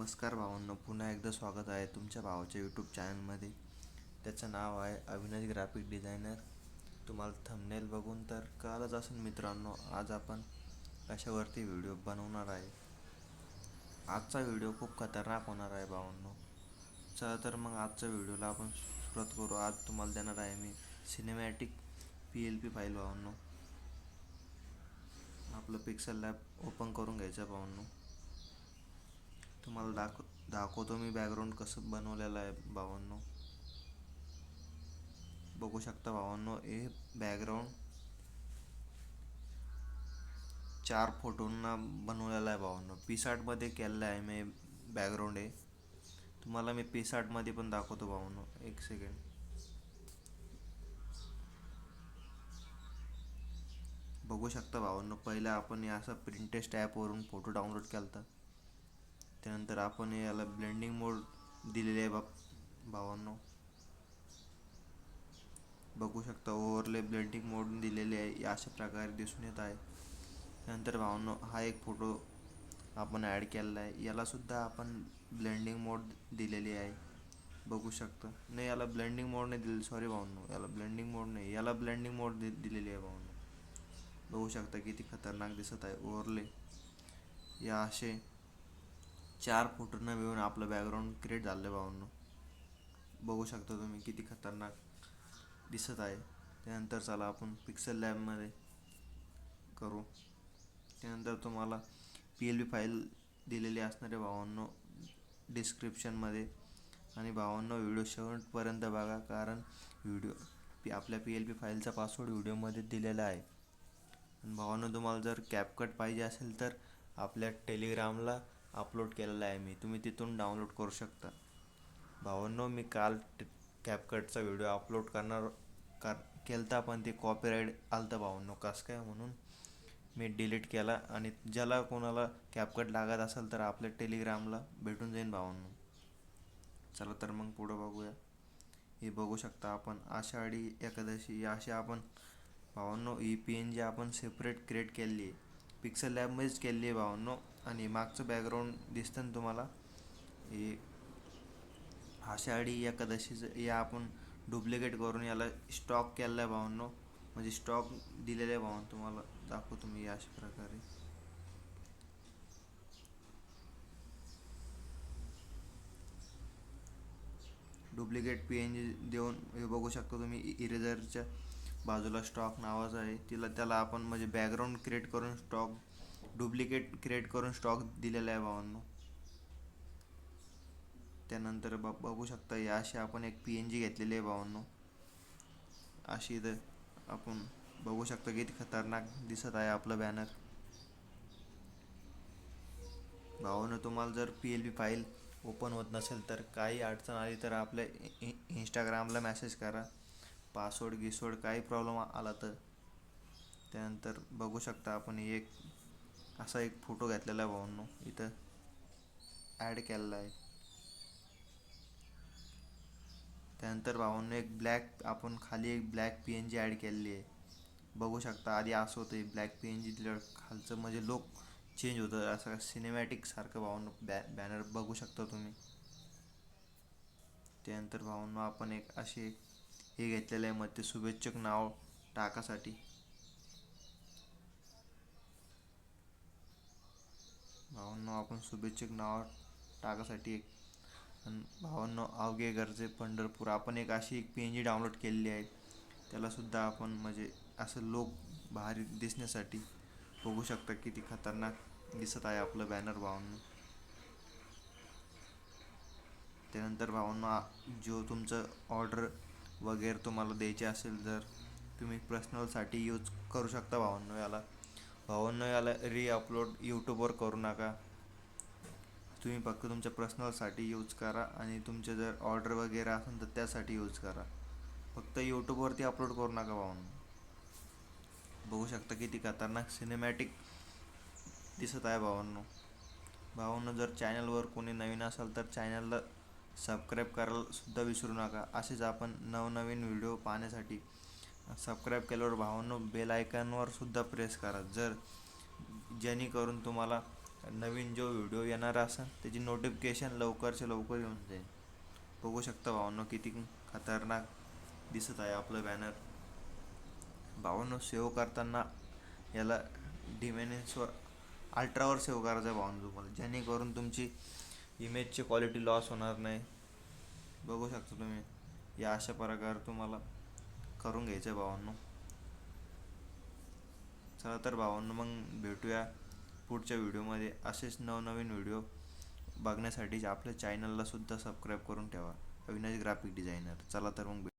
नमस्कार भावांनो पुन्हा एकदा स्वागत आहे तुमच्या भावाच्या यूट्यूब चॅनलमध्ये त्याचं नाव आहे अविनाश ग्राफिक डिझायनर तुम्हाला थंबनेल बघून तर कळालंच असेल मित्रांनो आज आपण कशावरती व्हिडिओ बनवणार आहे. आजचा व्हिडिओ खूप खतरनाक होणार आहे भावांनो. चला तर मग आजच्या व्हिडिओला आपण सुरुवात करू. आज तुम्हाला देणार आहे मी cinematic P L P file भावांनो. आपलं पिक्सल लॅब ओपन करून घ्यायचं भावांनो. तुम्हाला दाखव दाखवतो मी बॅकग्राऊंड कसं बनवलेलं आहे भावांनो. बघू शकता भावांनो हे बॅकग्राऊंड चार फोटोंना बनवलेलं आहे भावांनो. पिसार्टमध्ये केलेलं आहे मी बॅकग्राऊंड आहे तुम्हाला मी पिसार्टमध्ये पण दाखवतो भावांनो. एक सेकंड बघू शकता भावांनो पहिला आपण या असं प्रिंटेस्ट ॲपवरून फोटो डाउनलोड केला होता त्यानंतर आपण याला ब्लेंडिंग मोड दिलेले आहे बा भावांनो. बघू शकता ओव्हरले ब्लेंडिंग मोड दिलेले आहे अशा प्रकारे दिसून येत आहे. त्यानंतर भावांनो हा एक फोटो आपण ॲड केलेला आहे. यालासुद्धा आपण ब्लेंडिंग मोड दिलेली आहे. बघू शकता. नाही याला ब्लेंडिंग मोड नाही दिली सॉरी भावांनो याला ब्लेंडिंग मोड नाही. याला ब्लेंडिंग मोड दि दिलेली आहे भावांनो. बघू शकता किती खतरनाक दिसत आहे ओव्हरले या असे चार फोटोंना मिळून आपलं बॅकग्राऊंड क्रिएट झालं आहे भावांनो. बघू शकता तुम्ही किती खतरनाक दिसत आहे. त्यानंतर चला आपण पिक्सल लॅबमध्ये करू. त्यानंतर तुम्हाला पी एल बी फाईल दिलेली असणारे भावांनो डिस्क्रिप्शनमध्ये आणि भावांनो व्हिडिओ शेवटपर्यंत बघा कारण व्हिडिओ पी आपल्या पी एल पी फाईलचा पासवर्ड व्हिडिओमध्ये दिलेला आहे. आणि भावांनो तुम्हाला जर कॅपकट पाहिजे असेल तर आपल्या टेलिग्रामला अपलोड केलेला आहे मी. तुम्ही तिथून डाउनलोड करू शकता. भावांनो मी काल कॅपकटचा व्हिडिओ अपलोड करणार कर केलता पण ते कॉपीराईट आलतं भावांनो. कसं काय म्हणून? मी डिलीट केला आणि ज्याला कोणाला कॅपकट लागत असेल तर आपल्या टेलिग्रामला भेटून जाईन भावांनो. चला तर मग पुढं बघूया. हे बघू शकता आपण. आषाढी एकादशी अशी आपण भावांनो ई पी एन जी आपण सेपरेट क्रिएट केली आहे. पिक्सल लॅबमध्येच केलेली आहे भावांनो. आणि मागचं बॅकग्राऊंड दिसतं ना तुम्हाला? हे आषाढी एकादशीचं या आपण डुप्लिकेट करून याला स्टॉक केलेला आहे भावांनो. म्हणजे स्टॉक दिलेला आहे भावांनो तुम्हाला. दाखवतो मी अशा प्रकारे. डुप्लिकेट पी एन जी देऊन हे बघू शकता तुम्ही इरेझरच्या बाजूला स्टॉक नावाचं आहे. तिला त्याला आपण म्हणजे बॅकग्राऊंड क्रिएट करून स्टॉक डुप्लिकेट क्रिएट करून स्टॉक दिलेला आहे भावांनो. त्यानंतर ब बघू शकता या अशी आपण एक पी एन जी घेतलेली आहे भावांनो. अशी इथं आपण बघू शकता किती खतरनाक दिसत आहे आपलं बॅनर भावानं तुम्हाला जर P L B file open होत नसेल तर काही अडचण आली तर आपल्या इ इंस्टाग्रामला मेसेज करा. पासवर्ड गिसवर्ड काही प्रॉब्लेम आला तर? त्यानंतर बघू शकता आपण एक असा एक फोटो घेतलेला आहे भावांनो इथं ॲड केलेला आहे. त्यानंतर भावांनो एक ब्लॅक आपण खाली एक black P N G add केलेली आहे. बघू शकता आधी असं होतं ब्लॅक पी एन जी दिल्यावर खालचं म्हणजे लोक चेंज होतं. असं सिनेमॅटिक सारखं भावांनो बॅ बॅनर बघू शकता तुम्ही. त्यानंतर भावांनो आपण एक असे हे घेतलेलं आहे. मग ते शुभेच्छक नाव टाकासाठी. भावांनो आपण शुभेच्छक नाव टाकासाठी एक भावांनो अवघे गरजे पंढरपूर. आपण एक अशी एक पी एन जी डाउनलोड केलेली आहे. त्यालासुद्धा आपण म्हणजे असं लोक भारी दिसण्यासाठी बघू शकता किती खतरनाक दिसत आहे आपलं बॅनर भावांनो. त्यानंतर भावांनो जो तुमचं ऑर्डर वगैरे तुम्हाला द्यायचे असेल तर तुम्ही पर्सनलसाठी यूज करू शकता भावांनो याला. भावांनो याला रीअपलोड यूट्यूबवर करू नका. तुम्ही फक्त तुमच्या पर्सनलसाठी यूज करा आणि तुमचे जर ऑर्डर वगैरे असेल तर त्यासाठी यूज करा. फक्त यूट्यूबवरती अपलोड करू नका भावांनो बघू शकता किती खतरनाक सिनेमॅटिक दिसत आहे भावांनो भावांनो जर चॅनलवर कोणी नवीन असाल तर चॅनलला सबस्क्राईब करायलासुद्धा विसरू नका. असेच आपण नवनवीन व्हिडिओ पाहण्यासाठी सबस्क्राईब केल्यावर भावांनो बेल आयकॉनवरसुद्धा प्रेस करा. जर जेणेकरून तुम्हाला नवीन जो व्हिडिओ येणार असेल त्याची नोटिफिकेशन लवकरच्या लवकर येऊन जाईल. बघू शकता भावांनो किती खतरनाक दिसत आहे आपलं बॅनर भावांनो सेव्ह करताना याला डिमेन्सवर अल्ट्रावर सेव्ह करायचं आहे भावांनो तुम्हाला. जेणेकरून तुमची इमेजची क्वालिटी लॉस होणार नाही. बघू शकता तुम्ही. या अशा प्रकारे तुम्हाला करून घ्यायचं आहे भावांनो. चला तर भावांनो मग भेटूया पुढच्या व्हिडिओमध्ये. असेच नवनवीन व्हिडिओ बघण्यासाठी आपल्या चॅनलला सुद्धा सबस्क्राईब करून ठेवा. अविनाश ग्राफिक डिझायनर चला तर मग भेट